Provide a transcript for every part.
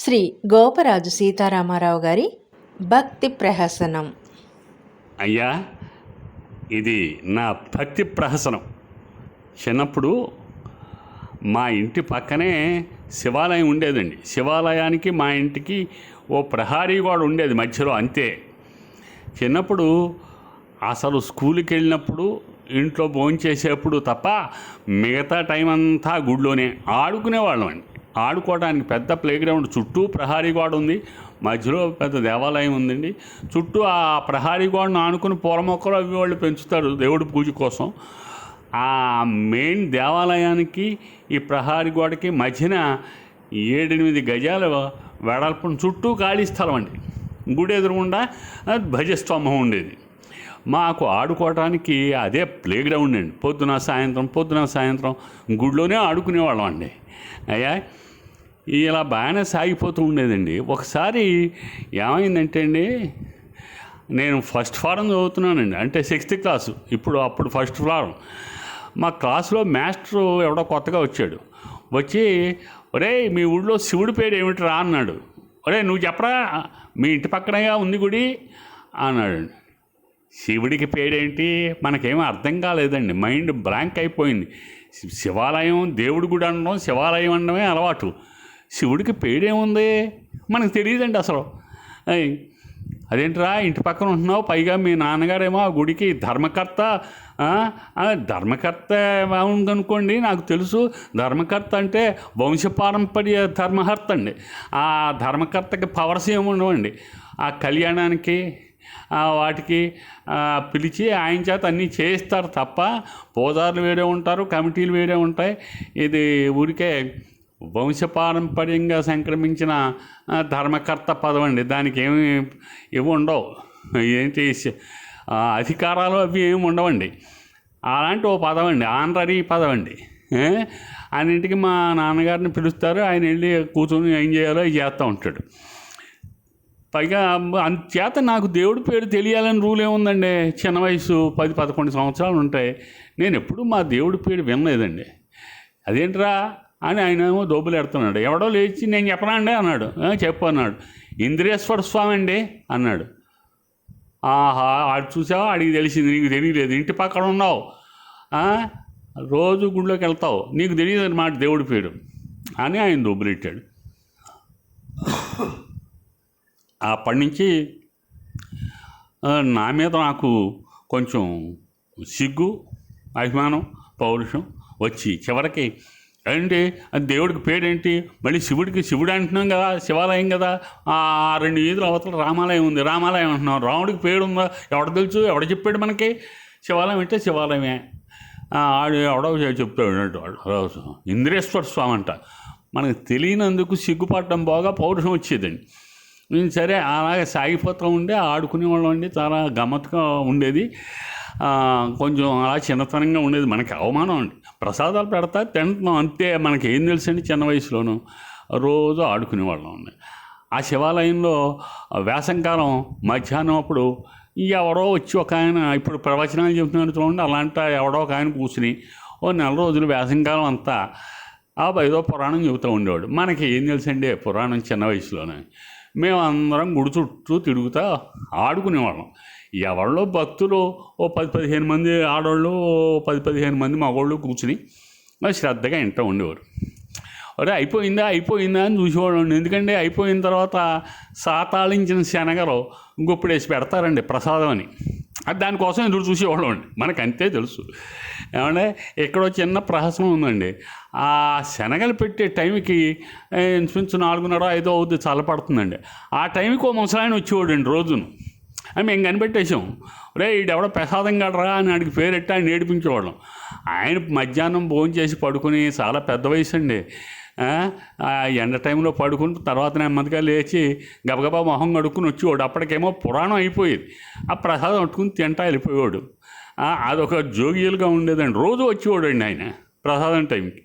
శ్రీ గోపరాజు సీతారామారావు గారి భక్తి ప్రహసనం. అయ్యా ఇది నా భక్తి ప్రహసనం. చిన్నప్పుడు మా ఇంటి పక్కనే శివాలయం ఉండేదండి. శివాలయానికి మా ఇంటికి ఓ ప్రహారీ గోడ ఉండేది మధ్యలో అంతే. చిన్నప్పుడు అసలు స్కూల్కి వెళ్ళినప్పుడు ఇంట్లో భోంచేసేప్పుడు తప్ప మిగతా టైం అంతా గుడిలోనే ఆడుకునేవాళ్ళం అండి. ఆడుకోవడానికి పెద్ద ప్లే గ్రౌండ్ చుట్టూ ప్రహారీ గోడ ఉంది. మధ్యలో పెద్ద దేవాలయం ఉందండి. చుట్టూ ఆ ప్రహారీ గోడను ఆనుకుని పూల మొక్కలు అవి వాళ్ళు పెంచుతారు దేవుడి పూజ కోసం. ఆ మెయిన్ దేవాలయానికి ఈ ప్రహారీ గోడకి మధ్యన ఏడెనిమిది గజాల వెడల్పున చుట్టూ ఖాళీ స్థలం అండి. గుడి ఎదురుగుండా భజస్తంభం ఉండేది. మాకు ఆడుకోవటానికి అదే ప్లే గ్రౌండ్ అండి. పొద్దున సాయంత్రం పొద్దున సాయంత్రం గుడిలోనే ఆడుకునేవాళ్ళం అండి. అయ్యా ఇలా బాగానే సాగిపోతూ ఉండేదండి. ఒకసారి ఏమైందంటే అండి నేను ఫస్ట్ ఫారం చదువుతున్నానండి. అంటే సిక్స్త్ క్లాసు ఇప్పుడు అప్పుడు ఫస్ట్ ఫారం మా క్లాస్లో మాస్టర్ ఎవడో కొత్తగా వచ్చాడు. వచ్చి ఒరే మీ ఊళ్ళో శివుడి పేరు ఏమిటిరా? అన్నాడు. ఒరే నువ్వు చెప్పరా? మీ ఇంటి పక్కనగా ఉంది గుడి? అన్నాడు. శివుడికి పేరేంటి? మనకేమీ అర్థం కాలేదండి. మైండ్ బ్లాంక్ అయిపోయింది. శివాలయం దేవుడి గుడి అనడం శివాలయం అనడమే అలవాటు. శివుడికి పేడేముంది? మనకు తెలియదండి అసలు. అదేంట్రా ఇంటి పక్కన ఉంటున్నావు? పైగా మీ నాన్నగారేమో ఆ గుడికి ధర్మకర్త ధర్మకర్త ఉందనుకోండి నాకు తెలుసు. ధర్మకర్త అంటే వంశపారంపర్య ధర్మహర్త అండి. ఆ ధర్మకర్తకి పవర్స్ ఏముండవండి. ఆ కళ్యాణానికి వాటికి పిలిచి ఆయన చేత అన్నీ చేయిస్తారు తప్ప పోదారులు వేరే ఉంటారు కమిటీలు వేరే ఉంటాయి. ఇది ఊరికే వంశపారంపర్యంగా సంక్రమించిన ధర్మకర్త పదం అండి. దానికి ఏమి ఇవి ఉండవు. ఏంటి అధికారాలు అవి ఏమి ఉండవండి. అలాంటి ఓ పదం అండి. ఆనరీ పదం అండి. ఏ? అన్నింటికి మా నాన్నగారిని పిలుస్తారు. ఆయన వెళ్ళి కూర్చొని ఏం చేయాలో చేస్తూ ఉంటాడు. పైగా అంచేత నాకు దేవుడి పేరు తెలియాలని రూల్ ఏముందండి? చిన్న వయసు పది పదకొండు సంవత్సరాలు ఉంటాయి. నేను ఎప్పుడూ మా దేవుడి పేరు వినలేదండి. అదేంట్రా? అని ఆయన ఏమో దోబులు ఎడుతున్నాడు. ఎవడో లేచి నేను చెప్పనా అండి అన్నాడు చెప్పు అన్నాడు. ఇంద్రేశ్వర స్వామి అండి అన్నాడు. ఆహా ఆడు చూసావా? ఆడికి తెలిసింది. నీకు తెలియలేదు. ఇంటి పక్కన ఉన్నావు. రోజు గుడిలోకి వెళ్తావు. నీకు తెలియదు అన్నమాట దేవుడి పేరు అని ఆయన దొబ్బులెట్టాడు అప్పటి నుంచి నా మీద నాకు కొంచెం సిగ్గు అభిమానం పౌరుషం వచ్చి చివరికి ఏంటి దేవుడికి పేరేంటి? మళ్ళీ శివుడికి శివుడు అంటున్నాం కదా శివాలయం కదా. ఆ రెండు వీధుల అవతల రామాలయం ఉంది. రామాలయం అంటున్నాం. రాముడికి పేరు ఉందా ఎవడ తెలుసు? ఎవడ చెప్పాడు మనకి? శివాలయం అంటే శివాలయమే. ఆడు ఎవడో చెప్తాడు వాడు. ఇంద్రేశ్వర స్వామి అంట. మనకు తెలియనందుకు సిగ్గుపడడం బాగా పౌరుషం వచ్చేదండి. నేను సరే అలాగే సాగిపోతూ ఉండే ఆడుకునేవాళ్ళం అండి. చాలా గమ్మత్తుగా ఉండేది. కొంచెం అలా చిన్నతనంగా ఉండేది. మనకి అవమానం అండి. ప్రసాదాలు పెడతా తింటున్నాం. అంతే మనకి ఏం తెలుసండి చిన్న వయసులోను? రోజు ఆడుకునేవాళ్ళం అండి. ఆ శివాలయంలో వేసంకాలం మధ్యాహ్నం అప్పుడు ఎవరో వచ్చి ఒక ఆయన ఇప్పుడు ప్రవచనాలు చెప్తున్నాడు చూడండి. అలాంటి ఎవడో ఒక ఆయన కూర్చుని ఓ నెల రోజులు వేసంకాలం అంతా ఆ ఏదో పురాణం చెబుతూ ఉండేవాడు. మనకి ఏం తెలుసండి పురాణం చిన్న వయసులోనే? మేమందరం గుడి చుట్టూ తిరుగుతా ఆడుకునేవాళ్ళం. ఎవరిలో భక్తులు ఓ పది పదిహేను మంది ఆడవాళ్ళు పది పదిహేను మంది మగవాళ్ళు కూర్చుని మరి శ్రద్ధగా ఇంట ఉండేవారు. అరే అయిపోయిందా అయిపోయిందా అని చూసేవాళ్ళండి ఎందుకంటే అయిపోయిన తర్వాత సాతాళించిన శనగలు గుప్పిడేసి పెడతారండి ప్రసాదం అని. అది దానికోసం ఎదురు చూసేవాళ్ళం అండి. మనకు అంతే తెలుసు. ఏమంటే ఇక్కడ చిన్న ప్రహసనం ఉందండి. ఆ శనగలు పెట్టే టైంకి ఇంచుమించు నాలుగున్నర ఐదో అవుద్ది చల్లపడుతుందండి ఆ టైంకి ఓ ముసలాయన వచ్చేవాడండి రోజును. అని మేము కనిపెట్టేసాం రే ఈడెవడో ప్రసాదం గడరా అని ఆడికి పేరెట్టి ఆయన నేర్పించేవాళ్ళం. ఆయన మధ్యాహ్నం భోజనం చేసి పడుకుని చాలా పెద్ద వయసు అండి. ఆ, ఎండ టైంలో పడుకుని తర్వాత నెమ్మదిగా లేచి గబగబా మొహం కడుక్కుని వచ్చేవాడు. అప్పటికేమో పురాణం అయిపోయేది. ఆ ప్రసాదం పట్టుకుని తింటా వెళ్ళిపోయేవాడు. అదొక జోగియలుగా ఉండేదండి. రోజు వచ్చేవాడు అండి ఆయన. ప్రసాదం టైంకి.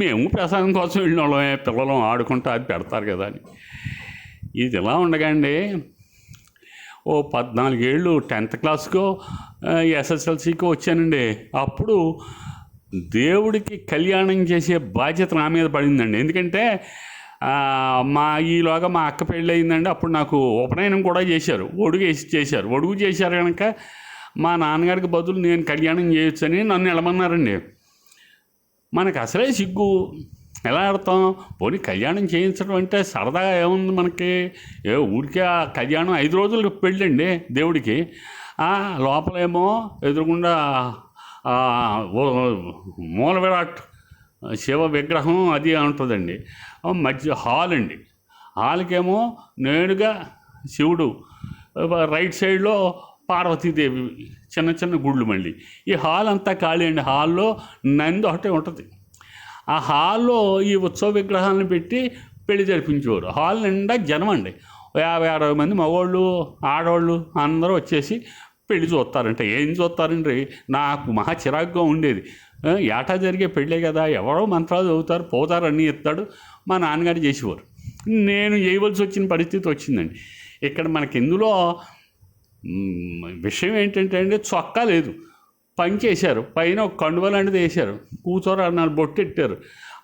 మేము ప్రసాదం కోసం వెళ్ళిన వాళ్ళమే పిల్లలు ఆడుకుంటూ అది పెడతారు కదా అని. ఇది ఇలా ఉండగా అండి ఓ పద్నాలుగేళ్ళు టెన్త్ క్లాస్కో ఎస్ఎస్ఎల్సీకో వచ్చానండి. అప్పుడు దేవుడికి కళ్యాణం చేసే బాధ్యత నా మీద పడిందండి. ఎందుకంటే మా ఈలోగా మా అక్క పెళ్ళి అయిందండి. అప్పుడు నాకు ఉపనయనం కూడా చేశారు. ఒడుగు వేసి చేశారు. ఒడుగు చేశారు కనుక మా నాన్నగారికి బదులు నేను కళ్యాణం చేయొచ్చని నన్ను వెళ్ళమన్నారండి. మనకు అసలే సిగ్గు. ఎలా ఆడతాం పోనీ కళ్యాణం చేయించడం అంటే సరదాగా ఏముంది మనకి? ఏ ఊరికే ఆ కళ్యాణం ఐదు రోజులు పెళ్ళండి దేవుడికి. లోపలేమో ఎదురుగుండా మూల విరాట్ శివ విగ్రహం అది ఉంటుందండి. మధ్య హాల్ అండి. హాల్కేమో నేరుగా శివుడు రైట్ సైడ్లో పార్వతీదేవి చిన్న చిన్న గుళ్ళు మళ్ళీ. ఈ హాల్ అంతా ఖాళీ అండి. హాల్లో నంది ఒకటే ఉంటుంది. ఆ హాల్లో ఈ ఉత్సవ విగ్రహాలను పెట్టి పెళ్ళి జరిపించేవారు. హాల్ నిండా జనం అండి. యాభై అరవై మంది మగవాళ్ళు ఆడవాళ్ళు అందరూ వచ్చేసి పెళ్ళి చూస్తారంట. ఏం చూస్తారండి? నాకు మహా చిరాకుగా ఉండేది. ఏటా జరిగే పెళ్ళే కదా. ఎవరో మంత్రాలు చదువుతారు పోతారు ఇస్తాడు మా నాన్నగారు చేసేవారు. నేను చేయవలసి వచ్చిన పరిస్థితి వచ్చిందండి. ఇక్కడ మనకి ఇందులో విషయం ఏంటంటే అండి చొక్కా లేదు. పని చేశారు. పైన ఒక కండువ లాంటిది వేశారు. కూతురు అన్నారు బొట్టెట్టారు.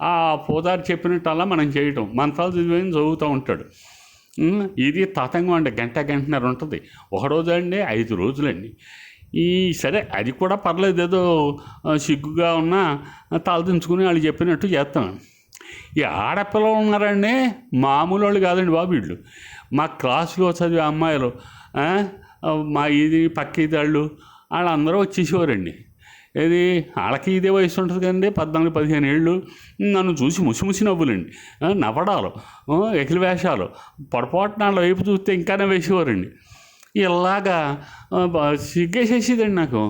ఆ పోదారు చెప్పినట్టు అలా మనం చేయటం. మంత్రాలు చదివి చదువుతూ ఉంటాడు. ఇది తతంగం అండి. గంట గంటన్నర ఉంటుంది. ఒక రోజు అండి ఐదు రోజులండి. ఈ సరే అది కూడా పర్లేదు. ఏదో సిగ్గుగా ఉన్నా తలదించుకుని వాళ్ళు చెప్పినట్టు చేస్తాను ఈ ఆడపిల్లలు ఉన్నారండి మామూలు వాళ్ళు కాదండి బాబు వీళ్ళు. మా క్లాసులో చదివే అమ్మాయిలు మా ఇది పక్క ఇది వాళ్ళు వాళ్ళందరూ వచ్చేసేవారండి. ఇది వాళ్ళకి ఇదే వయసు ఉంటుంది కదండి పద్నాలుగు పదిహేను ఏళ్ళు. నన్ను చూసి ముసి ముసి నవ్వులండి. నవ్వడాలు ఎకిలి వేషాలు పొరపాటున వాళ్ళ వైపు చూస్తే ఇంకానే వేసేవారండి. ఇలాగా సిగ్గేసేసేదండి నాకు.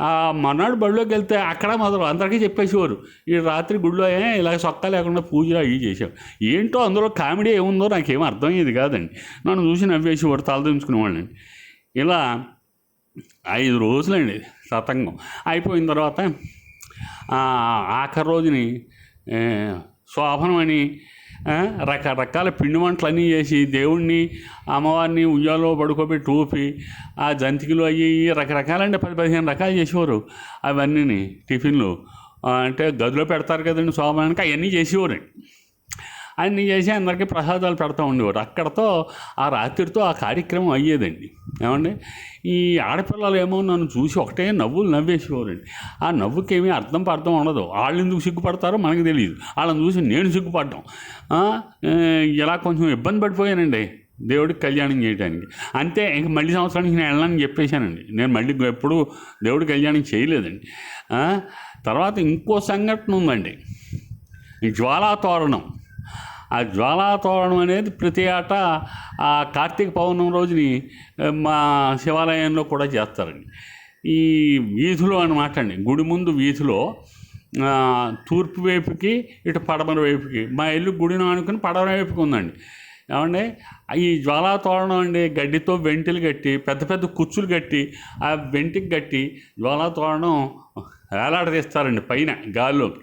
ఆ మన్నాడు బడిలోకి వెళ్తే అక్కడ మొదలు అందరికీ చెప్పేసేవారు. ఈ రాత్రి గుడిలో ఇలా సొక్క లేకుండా పూజలు అవి చేసాం ఏంటో అందులో కామెడీ ఏముందో నాకేం అర్థమయ్యేది కాదండి. నన్ను చూసి నవ్వేసేవాడు తలదించుకునేవాళ్ళండి. ఇలా ఐదు రోజులండి సతంగం. అయిపోయిన తర్వాత ఆఖరి రోజుని శోభనమని శోభనం అని రకరకాల పిండి వంటలన్నీ చేసి దేవుణ్ణి అమ్మవారిని ఉయ్యాలో పడుకోబెట్టి ఊపి ఆ జంతికలు అయ్యి ఇయ్యి రకరకాలండి పది పదిహేను రకాలు చేసేవారు. అవన్నీ టిఫిన్లు అంటే గదిలో పెడతారు కదండి శోభనానికి అవన్నీ చేసేవారండి. అన్ని చేసి అందరికీ ప్రసాదాలు పెడతా ఉండేవారు అక్కడతో ఆ రాత్రితో ఆ కార్యక్రమం అయ్యేదండి. ఏమండి? ఈ ఆడపిల్లలు ఏమో నన్ను చూసి ఒకటే నవ్వులు నవ్వేసేవారండి. ఆ నవ్వుకేమీ అర్థం పర్థం ఉండదు. వాళ్ళు ఎందుకు సిగ్గుపడతారో మనకు తెలియదు. వాళ్ళని చూసి నేను సిగ్గుపడ్డాం. ఇలా కొంచెం ఇబ్బంది పడిపోయానండి దేవుడికి కళ్యాణం చేయడానికి అంతే ఇంక మళ్ళీ సంవత్సరానికి నేను వెళ్ళాలని చెప్పేశానండి. నేను మళ్ళీ ఎప్పుడు దేవుడి కళ్యాణం చేయలేదండి. తర్వాత ఇంకో సంఘటన ఉందండి. జ్వాలా తోరణం ఆ జ్వాలాతోరణం అనేది ప్రతి ఆట ఆ కార్తీక పౌర్ణమి రోజుని మా శివాలయంలో కూడా చేస్తారండి. ఈ వీధిలో అనమాట అండి గుడి ముందు వీధిలో తూర్పు వైపుకి ఇటు పడమర వైపుకి మా ఇల్లు గుడిని ఆనుకుని పడమర వైపుకి ఉందండి. ఏమండి? ఈ జ్వాలాతోరణం అండి గడ్డితో వెంటిలు కట్టి పెద్ద పెద్ద కుచ్చులు కట్టి ఆ వెంటికి కట్టి జ్వాలాతోరణం వేలాడదీస్తారండి పైన గాల్లోకి.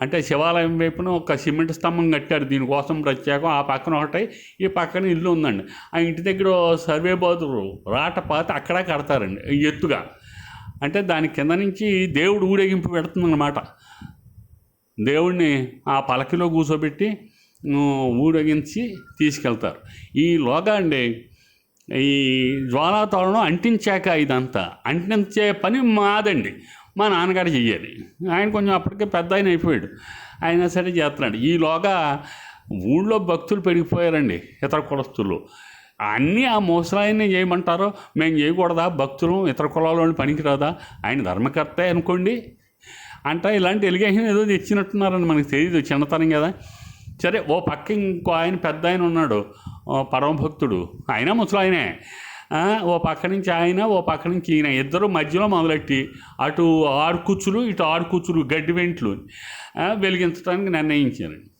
అంటే శివాలయం వైపున ఒక సిమెంట్ స్తంభం కట్టారు. దీనికోసం ప్రత్యేకం ఆ పక్కన ఒకటి ఈ పక్కన ఇల్లు ఉందండి. ఆ ఇంటి దగ్గర సర్వే బాదురు రాట పాత అక్కడ కడతారండి ఎత్తుగా. అంటే దాని కింద నుంచి దేవుడు ఊరేగింపు పెడుతుందన్నమాట. దేవుడిని ఆ పలకిలో కూర్చోబెట్టి ఊరేగించి తీసుకెళ్తారు. ఈ లోగా అండి ఈ జ్వాలా తోరణం అంటించాక ఇదంతా. అంటించే పని మాదండి. మా నాన్నగారు చెయ్యాలి ఆయన కొంచెం అప్పటికే పెద్ద ఆయన అయిపోయాడు. అయినా సరే చేస్తున్నాడు. ఈలోగా ఊళ్ళో భక్తులు పెరిగిపోయారండి ఇతర కులస్తులు. అన్నీ ఆ ముసలాయన్ని చేయమంటారో మేము చేయకూడదా భక్తులు? ఇతర కులాల పనికిరాదా? ఆయన ధర్మకర్తే అనుకోండి. అంటే ఇలాంటి ఎలిగేషన్ ఏదో తెచ్చినట్టున్నారని మనకు తెలియదు చిన్నతనం కదా. సరే ఓ పక్క ఇంకో ఆయన పెద్ద ఆయన ఉన్నాడు పరమభక్తుడు. పరమ భక్తుడు ఆయన ముసలాయనే. ఓ పక్క నుంచి ఆయన ఓ పక్క నుంచి ఈయన. ఇద్దరు మధ్యలో మొదలెట్టి అటు ఆరు కుచ్చులు ఇటు ఆరు కుచ్చులు గడ్డి వెంట్లు వెలిగించడానికి నిర్ణయించారండి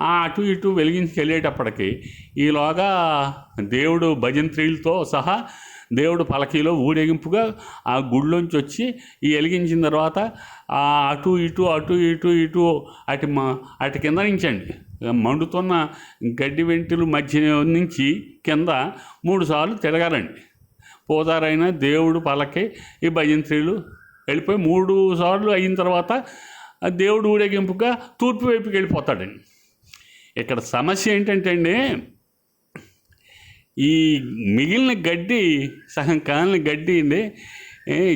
అటు ఇటు వెలిగించి వెళ్ళేటప్పటికి ఈలోగా దేవుడు భజంత్రీలతో సహా దేవుడు పలకీలో ఊరేగింపుగా ఆ గుడిలోంచి వచ్చి ఈ వెలిగించిన తర్వాత అటు ఇటు అటు ఇటు ఇటు అటు మ అటు కింద నుంచి అండి మండుతున్న గడ్డి వెంటుల మధ్య నుంచి కింద మూడు సార్లు తిరగాలండి. పోతారైన దేవుడు పలకి ఈ భజంత్రీలు వెళ్ళిపోయి మూడు సార్లు అయిన తర్వాత దేవుడు ఊరేగింపుగా తూర్పు వైపుకి వెళ్ళిపోతాడండి. ఇక్కడ సమస్య ఏంటంటే అండి ఈ మిగిలిన గడ్డి సగం కాలిన గడ్డి అండి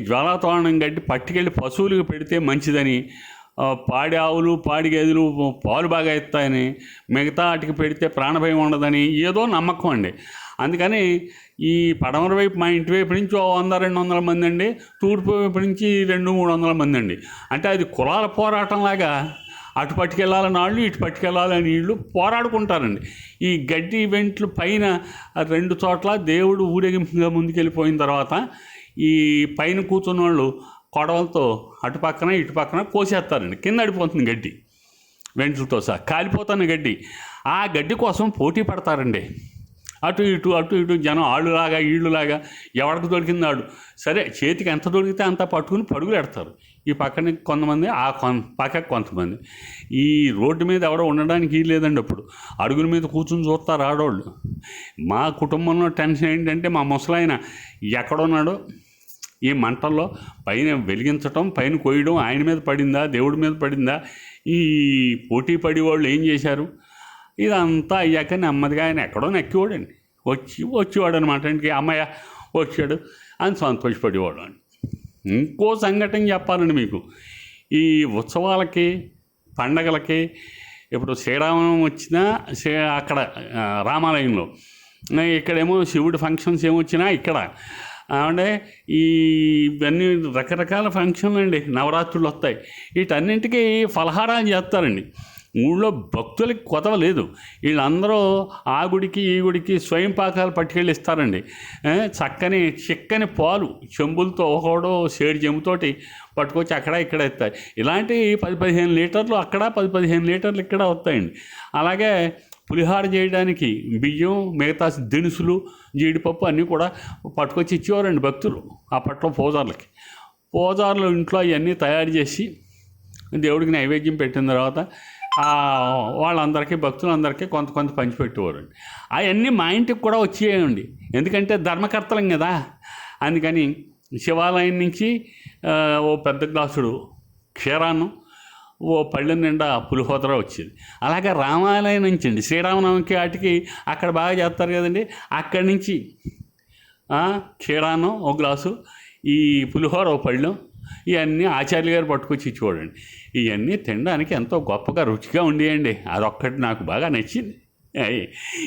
జ్వాలాతోరణం గడ్డి పట్టుకెళ్ళి పశువులకు పెడితే మంచిదని. పాడి ఆవులు పాడి గేదెలు పాలు బాగా ఇస్తాయని మిగతా వాటికి పెడితే ప్రాణభయం ఉండదని. ఏదో నమ్మకం అండి. అందుకని ఈ పడమర వైపు మా ఇంటి వైపు నుంచి ఓ వంద రెండు వందల మంది అండి. తూర్పు వైపు నుంచి రెండు మూడు వందల మంది అండి. అంటే అది కులాల పోరాటంలాగా అటు పట్టుకెళ్ళాలని వాళ్ళు ఇటు పట్టుకెళ్ళాలని వీళ్ళు పోరాడుకుంటారండి. ఈ గడ్డి ఈవెంట్లు పైన రెండు చోట్ల దేవుడు ఊరేగింపుగా ముందుకెళ్ళిపోయిన తర్వాత ఈ పైన కూర్చున్న వాళ్ళు కొడవలతో అటు పక్కన ఇటు పక్కన కోసేస్తారండి. కింద అడిపోతుంది గడ్డి వెంట్లతో సహా. కాలిపోతున్న గడ్డి ఆ గడ్డి కోసం పోటీ పడతారండి. అటు ఇటు అటు ఇటు జనం ఆళ్ళులాగా ఈళ్ళులాగా ఎవరికి దొరికింది ఆడు సరే చేతికి ఎంత దొరికితే అంత పట్టుకుని పడుగులు పెడతారు ఈ పక్కన కొంతమంది ఆ కొన్ పక్కకు కొంతమంది. ఈ రోడ్డు మీద ఎవడో ఉండడానికి లేదండి అప్పుడు. అడుగుల మీద కూర్చుని చూస్తారు ఆడవాళ్ళు మా కుటుంబంలో టెన్షన్ ఏంటంటే మా ముసలాయన ఎక్కడున్నాడో ఈ మంటల్లో పైన వెలిగించటం పైన కొయ్యడం ఆయన మీద పడిందా దేవుడి మీద పడిందా ఈ పోటీ పడి వాళ్ళు ఏం చేశారు? ఇదంతా అయ్యాక నెమ్మదిగా ఆయన ఎక్కడో నెక్కివాడండి. వచ్చి వచ్చేవాడు అనమాట ఇంటికి అమ్మయ్య వచ్చాడు. అని సంతోషపడేవాడు అండి. ఇంకో సంఘటన చెప్పాలండి మీకు. ఈ ఉత్సవాలకి పండగలకి ఇప్పుడు శ్రీరామం వచ్చినా శ్రీ అక్కడ రామాలయంలో. ఇక్కడేమో శివుడి ఫంక్షన్స్ ఏమొచ్చినా ఇక్కడ. అంటే ఈ ఇవన్నీ రకరకాల ఫంక్షన్లు అండి నవరాత్రులు వస్తాయి వీటన్నింటికి ఫలహారాలు చేస్తారండి. ఊళ్ళో భక్తులకి కొదవ లేదు. వీళ్ళందరూ ఆ గుడికి ఈ గుడికి స్వయం పాకాలు పట్టుకెళ్ళి ఇస్తారండి. చక్కని చిక్కని పాలు చెంబులతో ఒకడో సేడు చెంబుతోటి పట్టుకొచ్చి అక్కడ ఇక్కడ ఇస్తాయి ఇలాంటి పది పదిహేను లీటర్లు అక్కడ పది పదిహేను లీటర్లు ఇక్కడ వస్తాయండి. అలాగే పులిహార చేయడానికి బియ్యం మిగతా దినుసులు జీడిపప్పు అన్నీ కూడా పట్టుకొచ్చి ఇచ్చేవారండి భక్తులు అప్పట్లో పూజార్లకి. పూజార్లు ఇంట్లో అవన్నీ తయారు చేసి దేవుడికి నైవేద్యం పెట్టిన తర్వాత వాళ్ళందరికీ భక్తులందరికీ కొంత కొంత పంచిపెట్టేవారండి. అవన్నీ మా ఇంటికి కూడా వచ్చేయండి. ఎందుకంటే ధర్మకర్తలం కదా. అందుకని శివాలయం నుంచి ఓ పెద్ద గ్లాసుడు క్షీరాన్నం ఓ పళ్ళె నిండా పులిహోదర వచ్చేది. అలాగే రామాలయం నుంచి అండి శ్రీరామనవమికి వాటికి అక్కడ బాగా చేస్తారు కదండి. అక్కడి నుంచి క్షీరాన్నం ఒక గ్లాసు ఈ పులిహోర ఓ పళ్ళెం ఇవన్నీ ఆచార్య గారు పట్టుకొచ్చి చూడండి. ఇవన్నీ తినడానికి ఎంతో గొప్పగా రుచిగా ఉండేయండి. అదొక్కటి నాకు బాగా నచ్చింది.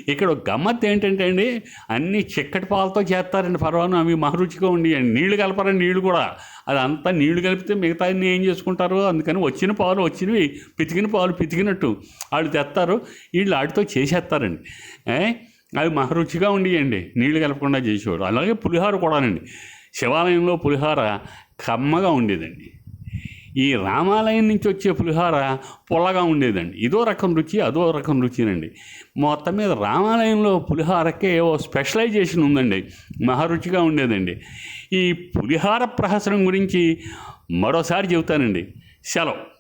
ఇక్కడ ఒక ఏంటంటే అండి అన్నీ చిక్కటి పాలతో చేస్తారండి పర్వాను అవి మహరుచిగా ఉండేయండి. నీళ్ళు కలపరండి నీళ్ళు కూడా. అదంతా నీళ్ళు కలిపితే మిగతా అన్ని ఏం చేసుకుంటారు అందుకని వచ్చిన పాలు వచ్చినవి పితికిన పాలు పితికినట్టు వాళ్ళు తెస్తారు. వీళ్ళు వాటితో చేసేస్తారండి. అవి మహరుచిగా ఉండేయండి. నీళ్ళు కలపకుండా చేసేవాడు అలాగే పులిహోర కూడానండి. శివాలయంలో పులిహోర కమ్మగా ఉండేదండి. ఈ రామాలయం నుంచి వచ్చే పులిహోర పొల్లగా ఉండేదండి. ఇదో రకం రుచి అదో రకం రుచినండి. మొత్తం మీద రామాలయంలో పులిహోరకే ఓ స్పెషలైజేషన్ ఉందండి. మహారుచిగా ఉండేదండి. ఈ పులిహార ప్రహసనం గురించి మరోసారి చెబుతానండి. సెలవు.